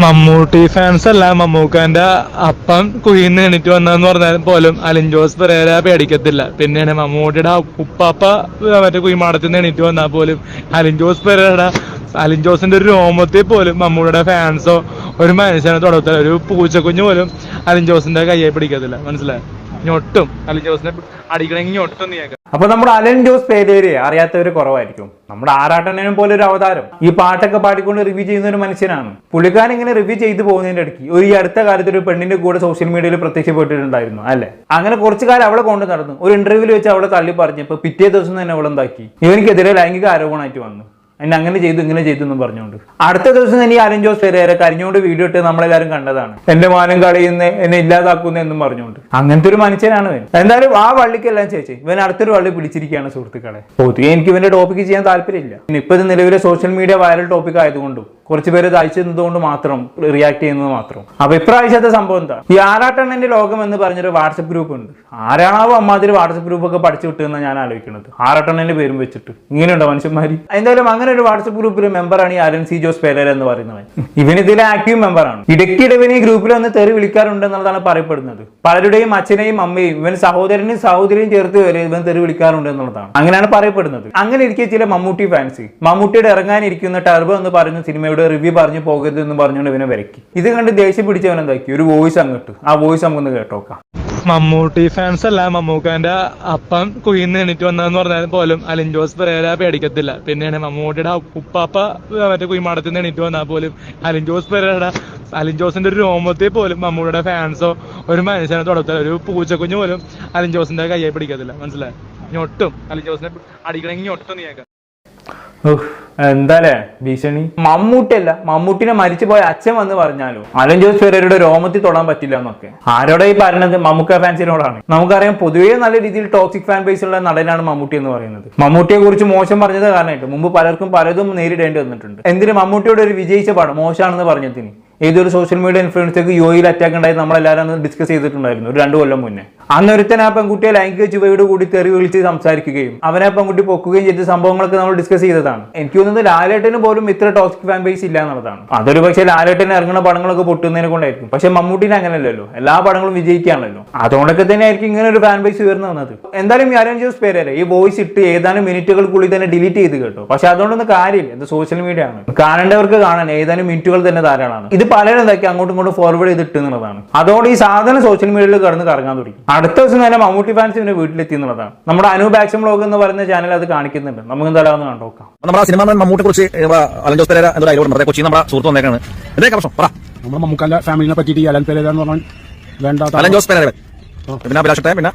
Mammootty fans അല്ല മമ്മൂക്കാന്റെ അപ്പം കുഴിന്ന് എണീറ്റ് വന്നെന്ന് പറഞ്ഞാൽ പോലും അലിൻ ജോസ് പെരേര പേടിക്കത്തില്ല. പിന്നെയാണ് മമ്മൂട്ടിയുടെ ഉപ്പാപ്പ മറ്റേ കുയിമാടത്തിൽ നിന്ന് എണീറ്റ് വന്നാൽ പോലും അലിൻ ജോസ് പെരേരയുടെ അലിൻ ജോസിന്റെ ഒരു രോമത്തിൽ പോലും മമ്മൂട്ടിയുടെ ഫാൻസോ ഒരു മനുഷ്യനെ തുടർത്തില്ല ഒരു പൂച്ചക്കുഞ്ഞു പോലും അലിൻ ജോസിന്റെ കയ്യെ പിടിക്കത്തില്ല. മനസ്സിലായി? ഞൊട്ടും. അലിൻ ജോസിനെ അടിക്കണമെങ്കിൽ ഞൊട്ടും നീക്കാം അപ്പൊ നമ്മുടെ അലൻ ജോസ് പേരേര് അറിയാത്തവര് കുറവായിരിക്കും. നമ്മുടെ ആറാട്ടണ്ണനും പോലെ ഒരു അവതാരം. ഈ പാട്ടൊക്കെ പാടിക്കൊണ്ട് റിവ്യൂ ചെയ്യുന്ന ഒരു മനുഷ്യനാണ്. പുള്ളിക്കാരൻ ഇങ്ങനെ റിവ്യൂ ചെയ്തു പോകുന്നതിന്റെ ഇടയ്ക്ക് ഒരു ഈ അടുത്ത കാലത്ത് ഒരു പെണ്ണിന്റെ കൂടെ സോഷ്യൽ മീഡിയയിൽ പ്രത്യക്ഷപ്പെട്ടിട്ടുണ്ടായിരുന്നു അല്ലെ? അങ്ങനെ കുറച്ചു കാലം അവളെ കൊണ്ട് നടന്നു. ഒരു ഇന്റർവ്യൂവിൽ വെച്ച് അവളെ തള്ളി പറഞ്ഞപ്പോ പിറ്റേ ദിവസം തന്നെ അവളെന്താക്കി? ഇവനിക്കെതിരെ ലൈംഗിക ആരോപണമായിട്ട് വന്നു. എന്നെ അങ്ങനെ ചെയ്തു ഇങ്ങനെ ചെയ്തു എന്നും പറഞ്ഞുകൊണ്ട്. അടുത്ത ദിവസം തന്നെ അലൻ ജോസ് പെരേര കരഞ്ഞുകൊണ്ട് വീഡിയോ ഇട്ട് നമ്മളെല്ലാവരും കണ്ടതാണ്. എന്റെ മാനം കളയുന്ന എന്നെ ഇല്ലാതാക്കുന്ന എന്നും പറഞ്ഞുകൊണ്ട്. അങ്ങനത്തെ ഒരു മനുഷ്യനാണ് എന്തായാലും ആ വള്ളിക്കെല്ലാം ചേച്ചി ഇവൻ അടുത്തൊരു വള്ളി പിടിച്ചിരിക്കുകയാണ് സുഹൃത്തുക്കളെ. പൊതുവെ എനിക്ക് ഇവന്റെ ടോപ്പിക്ക് ചെയ്യാൻ താല്പര്യമില്ല. ഇപ്പൊ ഇത് നിലവിലെ സോഷ്യൽ മീഡിയ വൈറൽ ടോപ്പിക് ആയതുകൊണ്ടും കുറച്ച് പേര് ഇത് കൊണ്ട് മാത്രം റിയാക്ട് ചെയ്യുന്നത് മാത്രം. അപ്പൊ ഇപ്രാവശ്യത്തെ സംഭവം എന്താ? ഈ ആറാട്ടെണ്ണന്റെ ലോകം എന്ന് പറഞ്ഞൊരു വാട്സപ്പ് ഗ്രൂപ്പ് ഉണ്ട്. ആരാണാവോ അമ്മാതിരി വാട്സപ്പ് ഗ്രൂപ്പ് ഒക്കെ പഠിച്ചു വിട്ടെന്ന് ഞാൻ ആലോചിക്കുന്നത്. ആറാട്ടെണ്ണന്റെ പേരും വെച്ചിട്ട്. ഇങ്ങനെയുണ്ടോ മനുഷ്യന്മാര്? എന്തായാലും അങ്ങനെ ഒരു വാട്സപ്പ് ഗ്രൂപ്പിലെ മെമ്പറാണ് ഈ അലൻ സി ജോസ് പേലർ എന്ന് പറയുന്നവൻ. ഇവൻ ഇതിലെ ആക്റ്റീവ് മെമ്പറാണ് ഇടയ്ക്കിടെ ഈ ഗ്രൂപ്പിൽ ഒന്ന് തെറി വിളിക്കാറുണ്ട് എന്നുള്ളതാണ് പറയപ്പെടുന്നത്. പലരുടെയും അച്ഛനെയും അമ്മയും ഇവൻ സഹോദരനെയും സഹോദരിയും ചേർത്ത് വരെ ഇവൻ തെറി വിളിക്കാറുണ്ട് എന്നുള്ളതാണ്. അങ്ങനെയാണ് പറയപ്പെടുന്നത്. അങ്ങനെ ഇരിക്കെ ചില മമ്മൂട്ടി ഫാൻസ് മമ്മൂട്ടിയുടെ ഇറങ്ങാനിരിക്കുന്ന ടർബോ എന്ന് പറയുന്ന സിനിമയുടെ റിവ്യൂ പറഞ്ഞു പോകരുത് എന്ന് പറഞ്ഞുകൊണ്ട് ഇവനെ വരയ്ക്കി ഇത് കണ്ട് ദേഷ്യം പിടിച്ചവൻ എന്താക്കി? ഒരു വോയിസ് അങ്ങോട്ട്. ആ വോയിസ് നമുക്കൊന്ന് കേട്ടോക്കാം. മമ്മൂട്ടി ഫാൻസ് അല്ല മമ്മൂക്കാന്റെ അപ്പം കുയിന്ന് എണീറ്റ് വന്നതെന്ന് പറഞ്ഞാൽ പോലും അലിൻ ജോസ് പെരേര പേടിക്കത്തില്ല. പിന്നെയാണ് മമ്മൂട്ടിയുടെ ഉപ്പാപ്പ മറ്റേ കുയിമാടത്തിൽ നിന്ന് എണീറ്റ് വന്നാൽ പോലും അലിൻ ജോസ് പെരേരയുടെ അലിൻ ജോസിന്റെ ഒരു രോമത്തിൽ പോലും മമ്മൂട്ടിയുടെ ഫാൻസോ ഒരു മനുഷ്യനെ തുടത്തില്ല. ഒരു പൂച്ചക്കുഞ്ഞ് പോലും അലിൻ ജോസിന്റെ കയ്യെ പിടിക്കത്തില്ല. മനസ്സിലായി? ഞൊട്ടും. അലിൻ ജോസിനെ അടിക്കണമെങ്കിൽ ഞൊട്ടും നീക്കാം എന്താലേ ഭീഷണി? മമ്മൂട്ടിയല്ല മമ്മൂട്ടിനെ മരിച്ചു പോയ അച്ഛൻ വന്ന് പറഞ്ഞാലോ? അലൻ ജോസ് ഫെരയുടെ രോമത്തിൽ തൊടാൻ പറ്റില്ല എന്നൊക്കെ. ആരോടെ ഈ പറയുന്നത് മമ്മൂക്ക ഫാൻസിനോടാണ്. നമുക്കറിയാം പൊതുവേ നല്ല രീതിയിൽ ടോക്സിക് ഫാൻ ബേസ് ഉള്ള നടനാണ് മമ്മൂട്ടി എന്ന് പറയുന്നത്. മമ്മൂട്ടിയെ കുറിച്ച് മോശം പറഞ്ഞത് കാരണമായിട്ട് മുമ്പ് പലർക്കും പലതും നേരിടേണ്ടി വന്നിട്ടുണ്ട്. എന്തിന് മമ്മൂട്ടിയുടെ ഒരു വിജയിച്ച പടം? മോശമാണെന്ന് പറഞ്ഞതിന്. ഏതൊരു സോഷ്യൽ മീഡിയ ഇൻഫ്ലുവൻസർക്ക് യോയിൽ അറ്റാക്ക് ഉണ്ടായി നമ്മളെല്ലാവരും ഡിസ്കസ് ചെയ്തിട്ടുണ്ടായിരുന്നു. ഒരു രണ്ടു കൊല്ലം മുന്നേ. അന്ന് ഒരുത്തൻ ആ പെൺകുട്ടിയെ ലൈംഗിക ചുവയോട് കൂടി തെറി വിളിച്ച് സംസാരിക്കുകയും അവനെ പെൺകുട്ടി പൊക്കുകയും ചെയ്ത സംഭവങ്ങളൊക്കെ നമ്മൾ ഡിസ്കസ് ചെയ്തതാണ്. എനിക്ക് തോന്നുന്നത് ലാലേട്ടന് പോലും ഇത്ര ടോക്സിക് ഫാൻ ബേസ് ഇല്ല എന്നുള്ളതാണ്. അതൊരു പക്ഷേ ലാലേട്ടന് ഇറങ്ങുന്ന പടങ്ങളൊക്കെ പൊട്ടുന്നതിനെ കൊണ്ടായിരിക്കും. പക്ഷെ മമ്മൂട്ടിന് അങ്ങനെയല്ലല്ലോ. എല്ലാ പടങ്ങളും വിജയിക്കാണല്ലോ അതുകൊണ്ടൊക്കെ തന്നെ ആയിരിക്കും ഇങ്ങനെ ഒരു ഫാൻ ബേസ് ഉയർന്നു വന്നത്. എന്തായാലും അരൺ ജോസ് പേരല്ലേ ഈ വോയിസ് ഇട്ട് ഏതാനും മിനിറ്റുകൾക്കുള്ളിൽ തന്നെ ഡിലീറ്റ് ചെയ്ത് കേട്ടോ. പക്ഷെ അതുകൊണ്ടൊന്നും കാര്യമില്ല. ഇത് സോഷ്യൽ മീഡിയ ആണ്. കാണേണ്ടവർക്ക് കാണാൻ ഏതാനും മിനിറ്റുകൾ തന്നെ ധാരാളമാണ്. ഇത് പലരും ഇതൊക്കെ അങ്ങോട്ടും ഇങ്ങോട്ടും ഫോർവേഡ് ചെയ്തിട്ട് എന്നുള്ളതാണ്. അതോടെ ഈ സാധനം സോഷ്യൽ മീഡിയയിൽ കടന്ന് കറങ്ങാൻ തുടങ്ങി. അടുത്ത ദിവസം തന്നെ മമ്മൂട്ടി ഫാൻസ് ഇവന്റെ വീട്ടിലെത്തി എന്നുള്ളതാണ്. നമ്മുടെ അനൂപ് ആക്ഷൻ ബ്ലോഗ് എന്ന് പറയുന്ന ചാനൽ അത് കാണിക്കുന്നുണ്ട്. നമുക്ക് എന്തായാലും ഒന്ന് കണ്ടോക്കാം നമ്മുടെ സിനിമ മമ്മൂട്ടിയെ കുറിച്ച് അലൻ ജോസ് പെരേര എന്നൊരു ഡയലോഗ് നമ്മുടെ കൊച്ചി നമ്മുടെ സുഹൃത്ത് വന്നേക്കാണ്. എന്തേ പ്രശ്നം പറ. നമ്മുടെ മമ്മൂക്കാന്റെ ഫാമിലിനെ പറ്റിയിട്ട് ഈ അലൻ പെരേര എന്ന് പറഞ്ഞാൽ വേണ്ട അലൻ ജോസ് പെരേര പിന്നെ അഭിലാഷട്ടെ പിന്നെ?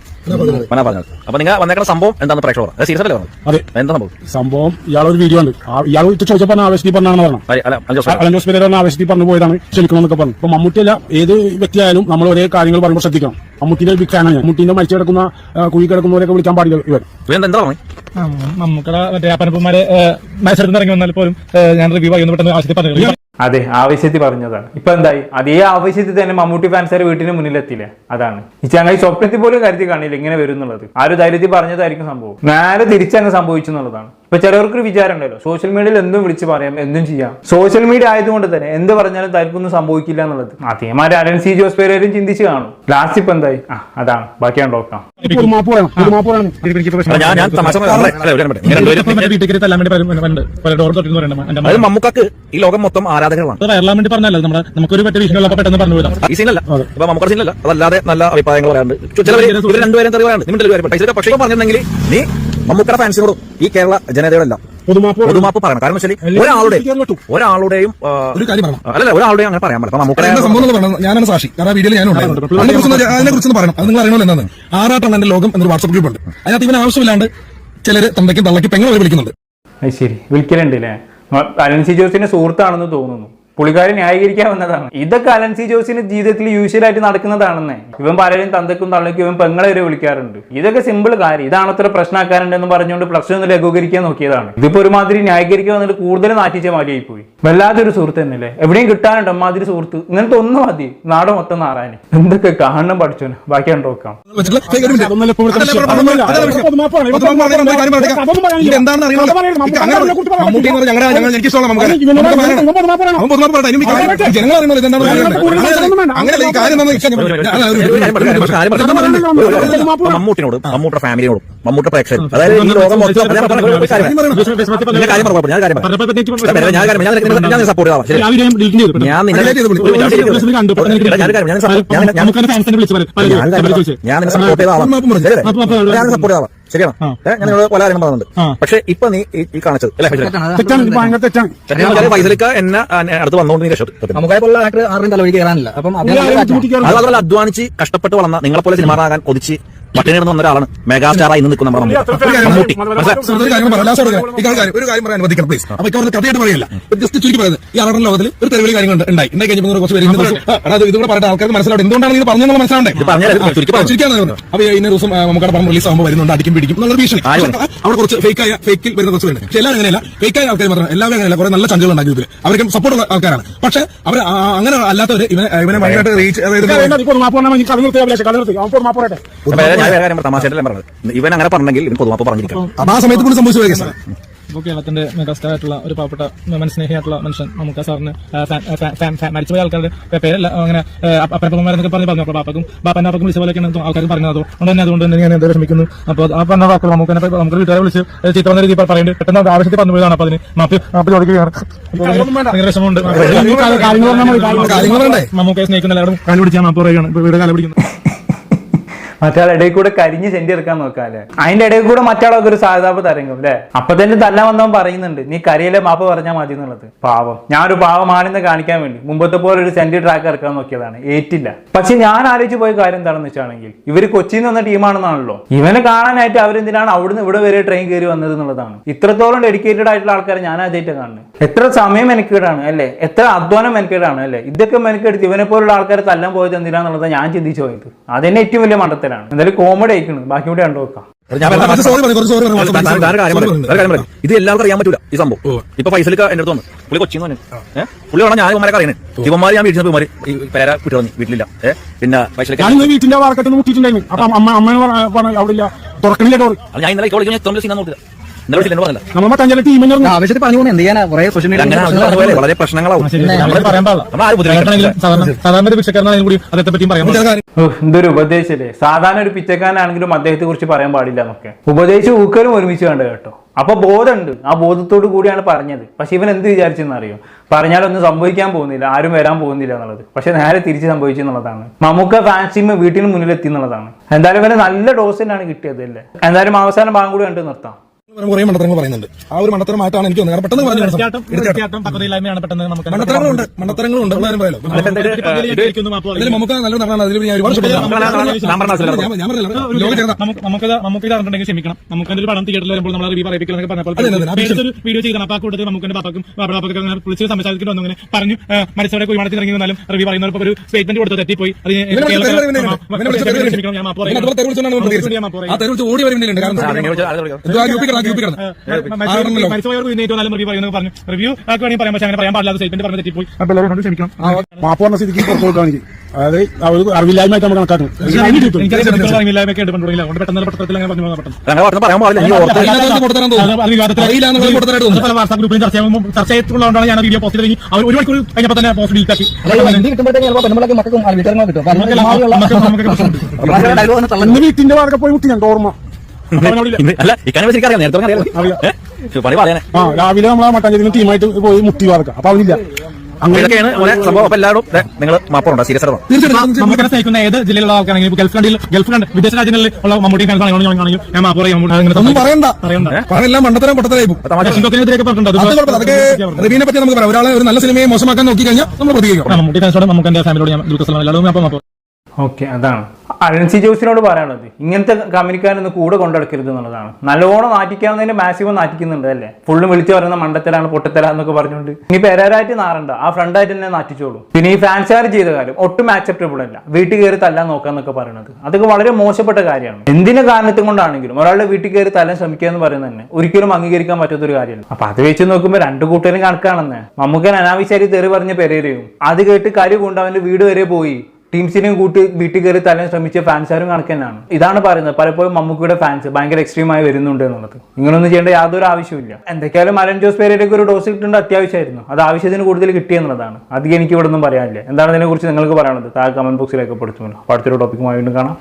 മന പറഞ്ഞത്? അപ്പൊ നിങ്ങൾ വന്നേക്കുന്ന സംഭവം എന്താണ് പ്രേക്ഷകർ അത് സീരിയസ് അല്ലേ പറഞ്ഞത്? അതെ. എന്താ സംഭവം? സംഭവം ഇയാളൊരു വീഡിയോ ഉണ്ട് ഇയാൾ ഇത് ചോദിച്ചപ്പോൾ ആവേശത്തിൽ പറഞ്ഞാണ് പറഞ്ഞു. അല്ല, അല്ല, അലൻ ജോസ് പേര് ആവേശത്തിൽ പറഞ്ഞു പോയതാണ് ക്ഷമിക്കണമെന്നൊക്കെ പറഞ്ഞു. അപ്പൊ മമ്മൂട്ടിയല്ല ഏത് വ്യക്തിയായാലും നമ്മൾ ഒരേ കാര്യങ്ങൾ പറയുമ്പോൾ ശ്രദ്ധിക്കണം. മമ്മൂട്ടിന്റെ ഒരു ഫാനാണ് ഞാൻ. മമ്മൂട്ടിന്റെ മരിച്ചു കിടക്കുന്ന കുഴി കിടക്കുന്നവരെയൊക്കെ വിളിക്കാൻ പാടില്ല ഇവർ. എന്താ മമ്മൂക്കട മറ്റേ അപ്പനപ്പന്മാരെ മത്സരത്തിന് ഇറങ്ങി വന്നാൽ പോലും ഞാൻ റിവ്യൂ ചെയ്യുന്ന പെട്ടെന്ന് ആവശ്യത്തിൽ പറഞ്ഞു അതെ ആവശ്യത്തിൽ പറഞ്ഞതാണ്. ഇപ്പൊ എന്തായി? അതേ ആവശ്യത്തിൽ തന്നെ മമ്മൂട്ടി ഫാൻസാർ വീട്ടിന് മുന്നിലെത്തില്ല അതാണ്. ഈ സ്വപ്നത്തിൽ പോലും കരുതി കാണില്ല ഇങ്ങനെ വരും എന്നുള്ളത് ആ ഒരു ധൈര്യത്തിൽ പറഞ്ഞതായിരിക്കും സംഭവം. നേരെ തിരിച്ചങ്ങ് സംഭവിച്ചു എന്നുള്ളതാണ്. ഇപ്പൊ ചിലവർക്കൊരു വിചാരം ഉണ്ടല്ലോ സോഷ്യൽ മീഡിയയിൽ എന്തും വിളിച്ച് പറയാം എന്തും ചെയ്യാം. സോഷ്യൽ മീഡിയ ആയതുകൊണ്ട് തന്നെ എന്ത് പറഞ്ഞാലും തനിക്കൊന്നും സംഭവിക്കില്ല എന്നുള്ളത്. അതേമാതിരി അരൺ സി ജോസ് പേരും ചിന്തിച്ച് കാണും. ലാസ്റ്റ് ഇപ്പൊ എന്തായി? ആ അതാണ്. ബാക്കിയാണ് നോക്കാം മമ്മൂക്കാക്ക് ഈ ലോകം മൊത്തം ആരാധകരാണ് പറഞ്ഞല്ലോ നമ്മുടെ നമുക്കൊരു പറ്റ വിഷയമുള്ളപ്പോൾ പെട്ടെന്ന് പറഞ്ഞു ഈ സീനല്ല ഇപ്പൊ മമ്മൂക്കാട് സീനല്ല അതല്ലാതെ നല്ല അഭിപ്രായങ്ങൾ പറയാറുണ്ട്. ചിലവർ രണ്ടുപേരും തെറി പറയാറുണ്ട്. പക്ഷേ പക്ഷേ പറഞ്ഞിട്ടുണ്ടെങ്കിൽ നീ മമ്മൂക്കയുടെ ഫാൻസിനോടും ഈ കേരള ജനതയോടല്ല പൊതുമാപ്പ് പറയണം. കാരണം വെച്ചാൽ ഒരാളുടെ ഒരാളുടെയും അല്ലല്ല ഒരാളുടെയും അങ്ങനെ പറയാൻ പറ്റില്ല മമ്മൂക്കടെ ഞാനാണ് സാക്ഷി. കാരണം വീഡിയോയിൽ ഞാൻ അതിനെ കുറിച്ച് പറയണം. അത് നിങ്ങൾ അറിയണമല്ലോ എന്താണ് ആറാട്ടാണ് എന്റെ ലോകം എന്നൊരു വാട്സ്ആപ്പ് ഗ്രൂപ്പ് ഉണ്ട്. അതിനകത്ത് ഇവന് ആവശ്യമില്ലാണ്ട് ചിലര് തന്തയ്ക്കും തള്ളയ്ക്കും പെങ്ങളെ വരെ വിളിക്കുന്നുണ്ട്. അത് ശരി. വിളിക്കലുണ്ട് അല്ലേ അലൻ സി ജോസിന്റെ സുഹൃത്താണെന്ന് തോന്നുന്നു. പുള്ളിക്കാരൻ ന്യായീകരിക്കാൻ വന്നതാണ് ഇതൊക്കെ അലൻസി സി ജോസിന്റെ ജീവിതത്തിൽ യൂഷ്വൽ ആയിട്ട് നടക്കുന്നതാണെന്നേ. ഇവൻ പലരും തന്തക്കും തള്ളക്കും ഇവൻ പെങ്ങളെ വരെ വിളിക്കാറുണ്ട്. ഇതൊക്കെ സിമ്പിൾ കാര്യം. ഇതാണ് അത്ര പ്രശ്നമാക്കാറുണ്ടെന്ന് പറഞ്ഞുകൊണ്ട് പ്രശ്നം ഒന്ന് ലഘൂകരിക്കാൻ നോക്കിയതാണ്. ഇതിപ്പോ ഒരുമാതിരി ന്യായീകരിക്കാൻ വന്നിട്ട് കൂടുതൽ നാട്ടിച്ച മാതിരിയായി പോയി. വല്ലാത്തൊരു സുഹൃത്ത് തന്നെയല്ലേ? എവിടെയും കിട്ടാനുണ്ട് അമ്മാതിരി സുഹൃത്ത്. ഇങ്ങനത്തെ ഒന്നും മതി. നാട് മൊത്തം നാറാന് എന്തൊക്കെ കാണണം പഠിച്ചോന് നോക്കാം. പറയട്ടെ. അതൊന്നും പറയാനില്ല. ഇത് എന്താണെന്ന് അറിയണമല്ലോ. പറയാൻ മമ്മൂട്ടി ജനങ്ങൾ ഇതെന്താണ് ഈ കാര്യം മമ്മൂട്ടിനോടും ഫാമിലിയോടും മമ്മൂട്ട പ്രേക്ഷകൻ അതായത് ഈ ലോകം മൊത്തം ഞാൻ. ഞാൻ സപ്പോർട്ട് ചെയ്യാം ഞാൻ നിന്നെ Highlight ചെയ്ത് വിളി. ഒരു ഞാൻ ശരി. എടാ, ഞാൻ ഒരു കാര്യം ഞാൻ support- ഞാൻ- ഞാൻ- ഞാൻ ഞാൻ നിന്നെ സപ്പോർട്ട് ചെയ്ത ശരിയാണ്. ഞാൻ നിങ്ങളോട് പല കാര്യങ്ങളും പറഞ്ഞിട്ടുണ്ട്. പക്ഷെ ഇപ്പൊ നീ ഈ- കാണിച്ചത് അല്ലേ? എന്നെ എന്നെ അടുത്ത് വന്നുകൊണ്ട് നീ രക്ഷപ്പെട്ടു ആക്ടർ ആരുടെയും തലവഴി കയറാനില്ല. അപ്പം അധ്വാനിച്ച് കഷ്ടപ്പെട്ട് വളർന്ന നിങ്ങളെ പോലെ ആകാൻ കൊതിച്ച് പട്ടിണി നിന്ന് വന്ന ഒരാളാണ് മെഗാസ്റ്റാറായി ഇന്ന് നിൽക്കുന്ന നമ്മുടെ മമ്മൂട്ടി. ാണ് ഒരു കാര്യം. ഈ കാര്യം ഒരു കാര്യം പറയാൻ അനുവദിക്കണം പ്ലീസ് അപ്പൊ ഇവരുടെ കഥയായിട്ട് പറയില്ല. ജസ്റ്റ് ചുരുക്കി പറയുന്നത്. ഈ അറബൻ ലോകത്തിൽ ഒരു തെരുവിളി കാര്യങ്ങൾ ഉണ്ടായി. ഉണ്ടായി കഴിഞ്ഞപ്പോൾ കുറച്ച് പേര് ഇന്ന ദിവസം ആ, എടാ, അത് ഇതുകൂടെ പറയട്ടെ ആൾക്കാർക്ക് മനസ്സിലാവും എന്തുകൊണ്ടാണ് ഇത് പറഞ്ഞെന്നുള്ള മനസ്സിലാവണ്ടേ? ഇത് പറഞ്ഞാൽ ചുരുക്കി പറഞ്ഞു ചുരുക്കാണ് പറഞ്ഞത്. അപ്പൊ ഈ ഇന്ന ദിവസം ആ, നമുക്കടെ പടം റിലീസ് ആകുമ്പോൾ വരുന്നുണ്ട്. അടിക്കും പിടിക്കും എന്നുള്ള ഭീഷണി. അവിടെ കുറച്ച് ഫേക്ക് ആയ ഫേക്കിൽ വരുന്ന കുറച്ച് പേരുണ്ട്. പക്ഷെ എല്ലാവരും അങ്ങനെയല്ല. ഫേക്ക് ആയ ആൾക്കാർ മാത്രം എല്ലാവരും അങ്ങനെയല്ല കുറെ നല്ല ഉണ്ടാക്കി ഇതിൽ അവർക്ക് ആൾക്കാരാണ്. പക്ഷെ അവർ അങ്ങനെ അല്ലാത്തവർ ഇവനെ ഇവനെ ഭയങ്കരമായിട്ട് റീച്ച് അതായത് അപ്പൊ കാര്യം തമാശയായിട്ടല്ല പറഞ്ഞത്. ഇവൻ അങ്ങനെ പറഞ്ഞെങ്കിൽ ഇവൻ പൊതുവാപ്പ് പറഞ്ഞിരിക്കണം അപ്പൊ ആ സമയത്ത് കൂടി സംഭവിച്ചു ഇപ്പോൾ ആയിട്ടുള്ള ഒരു പാവപ്പെട്ട മനസ്നേഹിയായിട്ടുള്ള മനുഷ്യൻ നമുക്ക് സാറിന് ഫാൻ- ഫാൻ- ഫാൻ- ഫാൻ- മരിച്ചുപോയ ആൾക്കാരുടെ പേരല്ല അങ്ങനെ അപ്പനപ്പന്മാരെന്നൊക്കെ പറഞ്ഞ് പറഞ്ഞു. അപ്പോൾ പാപ്പക്കും ബാപ്പന്റെ അപ്പക്കും വിളിച്ച പോലെയൊക്കെയാണ് ആൾക്കാർ പറഞ്ഞത്. അതുകൊണ്ട് തന്നെ അതുകൊണ്ട് തന്നെ ഞാൻ എന്താ വിഷമിക്കുന്നു അപ്പൊ ആ പറഞ്ഞ വാക്കുകൾ നമുക്ക് തന്നെ നമുക്ക് വീട്ടുകാരെ വിളിച്ച് ചീത്ത വന്ന രീതിയിൽ പറയുന്നുണ്ട് പെട്ടെന്ന് അത് ആവശ്യത്തിൽ പറഞ്ഞു പോയതാണ്. അപ്പോൾ അതിന് മാപ്പ് മാപ്പ് ചോദിക്കുകയാണ്. ഭയങ്കര വിഷമമുണ്ട്. മമ്മൂക്കെ സ്നേഹിക്കുന്ന എല്ലാവരും കാൽ പിടിച്ചാൽ മാപ്പ് പറയുകയാണ്. ഇപ്പൊ വീട് കാല പിടിക്കുന്നത് മറ്റാൾ ഇടയിൽ കൂടെ കരിഞ്ഞ് ചെണ്ടി എടുക്കാൻ നോക്കാല്ലേ? അതിന്റെ ഇടയിൽ കൂടെ മറ്റാളൊക്കെ ഒരു സാധാപ തരങ്കും അല്ലേ അപ്പൊ തന്നെ തല്ല വന്നവൻ പറയുന്നുണ്ട് നീ കരിയിലെ മാപ്പ് പറഞ്ഞാൽ മതി എന്നുള്ളത്. പാവം. ഞാനൊരു പാവമാണെന്ന് കാണിക്കാൻ വേണ്ടി മുമ്പത്തെ പോലെ ഒരു സെന്റി ട്രാക്ക് ഇറക്കാൻ നോക്കിയതാണ് ഏറ്റില്ല. പക്ഷെ ഞാൻ ആലോചിച്ച് പോയ കാര്യം എന്താണെന്ന് വെച്ചാണെങ്കിൽ ഇവർ കൊച്ചിയിൽ നിന്ന് ടീമാണെന്നാണല്ലോ ഇവനെ കാണാനായിട്ട് അവരെന്തിനാണ് അവിടുന്ന് ഇവിടെ വരെ ട്രെയിൻ കയറി വന്നത് എന്നുള്ളതാണ്. ഇത്രത്തോളം ഡെഡിക്കേറ്റഡ് ആയിട്ടുള്ള ആൾക്കാരെ ഞാൻ ആദ്യമായിട്ട് കാണുന്നത്. എത്ര സമയം മെനക്കേടാണ് അല്ലേ? എത്ര അധ്വാനം മെനക്കേടാണ് അല്ലേ? ഇതൊക്കെ മെനക്കെടുത്ത് ഇവനെ പോലുള്ള ആൾക്കാരെ തല്ലാൻ പോയത് എന്തിനാന്നുള്ളത് ഞാൻ ചിന്തിച്ചു പോയത്. അതന്നെ ഏറ്റവും വലിയ മണ്ടത്തരാണ് എന്തായാലും കോമഡി ആയിക്കണ്. ബാക്കി കൂടെ കണ്ടു നോക്കാം. ഇത് എല്ലാവർക്കും അറിയാൻ പറ്റൂല ഈ സംഭവം. ഇപ്പൊ ഫൈസലിക്ക എന്റെ അടുത്ത് വന്നു പുള്ളി കൊച്ചിന്ന് പറഞ്ഞു ഏഹ് പുള്ളി പറഞ്ഞ ഞാൻ ഇവന്മാരെ അറിയണേ. ഇവന്മാര് ഞാൻ വീട്ടിൽ ഇവന്മാര് പേര കുട്ടി വന്നു വീട്ടിലില്ല ഏഹ് പിന്നെ ഇന്ന് വീട്ടിന്റെ വാർക്കത്ത് മുട്ടിയിട്ടുണ്ടായിരുന്നു. അപ്പൊ അമ്മ അമ്മ പറഞ്ഞു അവിടെ ഇല്ല. തുറക്കണില്ല ഡോർ ഞാൻ ഇന്നലെ ഇപ്പോൾ എത്ര സീനാ നോക്കില്ല ടീമിനെ ആവശ്യത്തിൽ പറഞ്ഞു. എന്ത് ചെയ്യാനാ? കുറെ സോഷ്യൽ മീഡിയ വളരെ പ്രശ്നങ്ങളാവും. നമ്മൾ പറയാൻ പാടില്ല. നമ്മൾ ആരും ബുദ്ധിമുട്ടില്ല സാധാരണ ഒരു കൂടി എന്തൊരു ഉപദേശല്ലേ? സാധാരണ ഒരു പിച്ചക്കാരനാണെങ്കിലും അദ്ദേഹത്തെ കുറിച്ച് പറയാൻ പാടില്ല എന്നൊക്കെ. ഉപദേശം ഊക്കലും ഒരുമിച്ച് വേണ്ട കേട്ടോ? അപ്പൊ ബോധമുണ്ട്. ആ ബോധത്തോടു കൂടിയാണ് പറഞ്ഞത്. പക്ഷെ ഇവൻ എന്ത് വിചാരിച്ചെന്ന് അറിയോ? പറഞ്ഞാലൊന്നും സംഭവിക്കാൻ പോകുന്നില്ല. ആരും വരാൻ പോകുന്നില്ല എന്നുള്ളത്. പക്ഷെ നേരെ തിരിച്ച് സംഭവിച്ചു എന്നുള്ളതാണ്. മമ്മൂക്ക ഫാൻസിമ വീട്ടിന് മുന്നിലെത്തി എന്നുള്ളതാണ്. എന്തായാലും ഇവന് നല്ല ഡോസ് തന്നെയാണ് കിട്ടിയത് അല്ലേ? എന്തായാലും അവസാനം ഭാഗം കൂടി കണ്ടു നിർത്താം. കുറെ മണ്ടത്തരങ്ങൾ പറയുന്നുണ്ട്. ആ ഒരു മണ്ടത്തരമായിട്ടാണ് എനിക്ക് തോന്നുന്നത്. പെട്ടെന്ന് പറഞ്ഞു മണ്ടത്തരങ്ങളുണ്ട്. മണ്ടത്തരങ്ങളുണ്ട്. പറയാലോ. നമുക്ക് നല്ല നടനാണ് അതിൽ ഞാൻ ഒരുപാട് ക്ഷമിക്കണം. നമുക്ക് തിയേറ്ററിൽ വരുമ്പോൾ നമ്മൾ റിവ്യൂ പറഞ്ഞപ്പോൾ വീഡിയോ ചെയ്യണം അപ്പൊ ആ കൂട്ടത്തിൽ നമുക്ക് പാപ്പക്കും പാപ്പക്കും അങ്ങനെ വിളിച്ച് സംസാരിച്ചിട്ട് വന്നു അങ്ങനെ പറഞ്ഞു മരിച്ചവരെ ഇറങ്ങി വന്നാലും റിവ്യൂ ഒരു സ്റ്റേറ്റ്മെന്റ് കൊടുത്ത് തെറ്റിപ്പോയി. അത് ക്ഷമിക്കണം, ഞാൻ മാപ്പ് ഓടി വരുന്നുണ്ട് റിവ്യൂ പറയാം പക്ഷെ അങ്ങനെ പറയാൻ പാടില്ലാത്ത സ്റ്റേറ്റ്മെന്റ് പറഞ്ഞ തെറ്റിപ്പോയി ക്ഷമിക്കണം മാപ്പ് പറഞ്ഞ സ്ഥിതിക്ക് പുറത്തു കൊടുക്കാൻ എനിക്ക് അതായത് അവർ അറിവില്ലായ്മയായിട്ട് നമ്മൾ കണക്കാക്കും എനിക്കറിയാം ഇല്ലായ്മയൊക്കെ എടുക്കാൻ തുടങ്ങില്ല അതുകൊണ്ട് പെട്ടെന്ന് അങ്ങനെ പറഞ്ഞു. പല വാട്സാപ്പ് ഗ്രൂപ്പിലും ചർച്ച ഞാൻ വീഡിയോ പോസ്റ്റ് ചെയ്തെങ്കിൽ അവർ ഒരു മണിക്കൂർ കഴിഞ്ഞപ്പോൾ തന്നെ പോസ്റ്റ് ഡിലീറ്റ് ആക്കി വീട്ടിന്റെ വാർക്ക പോയി മുട്ടി ഞാൻ ഓർമ്മ അല്ല ഇക്കാനെ വെച്ച് അറിയാം നേരത്തെ അറിയാം. പണി പറയാനേ. ആ രാവിലെ നമ്മളെ മട്ടാഞ്ചേരി ടീമായിട്ട് പോയി മുട്ടി വാർക്ക. അപ്പൊ അവനില്ല. അങ്ങനെയൊക്കെയാണ് സംഭവം. അപ്പൊ എല്ലാവരും നിങ്ങൾ മാപ്പുണ്ടോ സീരിയസ് ആണോ തീർച്ചയായിട്ടും സ്നേഹിക്കുന്ന ഏത് ജില്ലയിലുള്ള ആൾക്കാണെങ്കിൽ ഗൾഫ് കണ്ടിൽ ഗൾഫ് കണ്ട് വിദേശ രാജ്യങ്ങളിൽ ഉള്ള മമ്മൂട്ടി ഫാൻസ് ആണെങ്കിലും ഞാൻ മാപ്പ് പറയും പറയണ്ട. പറയണ്ട. മണ്ടത്തരം പൊട്ടത്തരായി പറ്റി നമുക്ക് പറയാം. ഒരാളെ ഒരു നല്ല സിനിമയെ മോശമാക്കാൻ നോക്കി കഴിഞ്ഞാൽ നമ്മൾ പ്രതികരിക്കും ആ, മമ്മൂട്ടി ഫാൻസോട് നമുക്ക് എന്റെ ഫാമിലിയോട് ഞാൻ ദുഃഖസ്ഥലം എല്ലാവരും മാപ്പ് ഓക്കെ അതാണ്. അലൻസി ജോസിനോട് പറയാനുള്ളത് ഇങ്ങനത്തെ കമ്പനിക്കാരൊന്നും കൂടെ കൊണ്ടെടുക്കരുത് എന്നുള്ളതാണ്. നല്ലോണം നാറ്റിക്കാവുന്നതിന് മാക്സിമം നാറ്റിക്കുന്നുണ്ട് അല്ലേ? ഫുള്ള് വിളിച്ചു പറയുന്ന മണ്ടത്തരാണ് പൊട്ടത്തരാ എന്നൊക്കെ പറഞ്ഞുകൊണ്ട്. ഇനി പെരാരായിട്ട് നാറണ്ട. ആ ഫ്രണ്ടായിട്ട് തന്നെ നാറ്റിച്ചോളൂ. പിന്നെ ഈ ഫാൻസുകാർ ചെയ്ത കാര്യം ഒട്ടും ആക്സെപ്റ്റബിൾ അല്ല. വീട്ടിൽ കയറി തല്ലാൻ നോക്കാന്നൊക്കെ പറയുന്നത് അതൊക്കെ വളരെ മോശപ്പെട്ട കാര്യമാണ്. എന്തിന്റെ കാരണത്തും കൊണ്ടാണെങ്കിലും ഒരാളുടെ വീട്ടിൽ കയറി തല്ലാൻ ശ്രമിക്കുക എന്ന് പറയുന്നത് തന്നെ ഒരിക്കലും അംഗീകരിക്കാൻ പറ്റാത്തൊരു കാര്യമല്ല. അപ്പൊ അത് വെച്ച് നോക്കുമ്പോൾ രണ്ട് കൂട്ടരും കണക്കാണെന്ന്. മമ്മൂക്കൻ അനാവശ്യമായി തെറി പറഞ്ഞ പെരേരയും. അത് കേട്ട് കരി കൊണ്ട് അവന്റെ വീട് വരെ പോയി. ടീംസിനെയും കൂട്ടി വീട്ടിൽ കയറി തല്ലാൻ ശ്രമിച്ച ഫാൻസാരും കണക്ക് തന്നെയാണ് ഇതാണ് പറയുന്നത്. പലപ്പോഴും മമ്മൂക്കിയുടെ ഫാൻസ് ഭയങ്കര എക്സ്ട്രീമായി വരുന്നുണ്ട് എന്നുള്ളത്. ഇങ്ങനൊന്നും ചെയ്യേണ്ട യാതൊരു ആവശ്യമില്ല എന്തൊക്കെയാലും അലൻ ജോസ് പേരേക്ക് ഒരു ഡോസ് കിട്ടേണ്ട അത്യാവശ്യമായിരുന്നു. അത് ആവശ്യത്തിന് കൂടുതൽ കിട്ടിയെന്നുള്ളതാണ് അധികം എനിക്ക് ഇവിടെ ഒന്നും പറയാനില്ല. എന്താണ് ഇതിനെക്കുറിച്ച് നിങ്ങൾക്ക് പറയാനുള്ളത്? താഴെ കമന്റ് ബോക്സിൽ രേഖപ്പെടുത്തുമല്ലോ. അടുത്തൊരു ടോപ്പിക്കുമായി വീണ്ടും കാണാം.